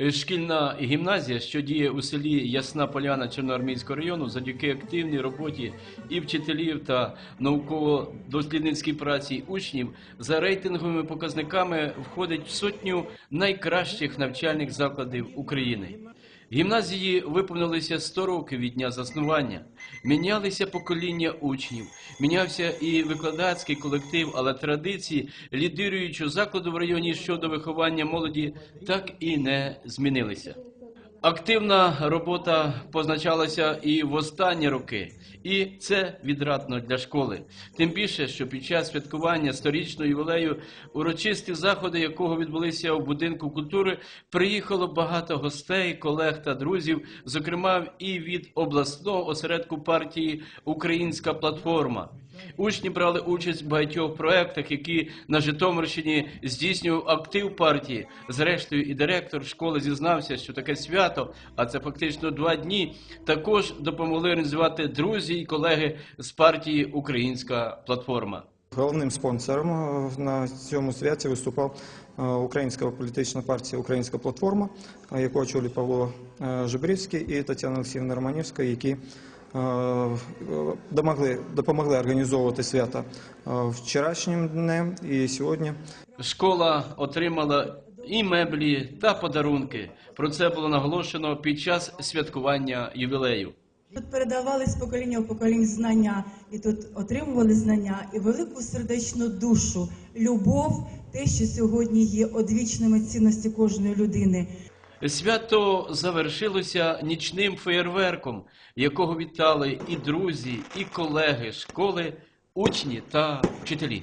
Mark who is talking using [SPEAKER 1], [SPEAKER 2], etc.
[SPEAKER 1] Шкільна гімназія, що діє у селі Ясна Поляна Чорноармійського району, завдяки активній роботі і вчителів та науково-дослідницькій праці учнів, за рейтинговими показниками входить в сотню найкращих навчальних закладів України. Гімназії виповнилися 100 років від дня заснування. Мінялися покоління учнів, мінявся і викладацький колектив, але традиції лідируючого закладу в районі щодо виховання молоді так і не змінилися. Активна робота позначалася і в останні роки, і це відрадно для школи. Тим більше, що під час святкування сторічного ювілею, урочисті заходи якого відбулися у будинку культури, приїхало багато гостей, колег та друзів, зокрема і від обласного осередку партії Українська платформа. Учні брали участь в багатьох проєктах, які на Житомирщині здійснював актив партії. Зрештою, і директор школи зізнався, що таке свято, а це фактично два дні, також допомогли організувати друзі і колеги з партії Українська платформа.
[SPEAKER 2] Головним спонсором е, на цьому святі виступав е, Українська політична партія Українська платформа, е, яку очолює Павло Жебрівський і Тетяна Олексіївна Романівська, які домогли, допомогли організовувати свято е, вчорашнім днем і сьогодні.
[SPEAKER 1] Школа отримала і меблі та подарунки. Про це було наголошено під час святкування ювілею.
[SPEAKER 3] Тут передавали з покоління в покоління знання, і тут отримували знання і велику сердечну душу, любов, те, що сьогодні є одвічними цінності кожної людини.
[SPEAKER 1] Свято завершилося нічним феєрверком, якого вітали і друзі, і колеги школи, учні та вчителі.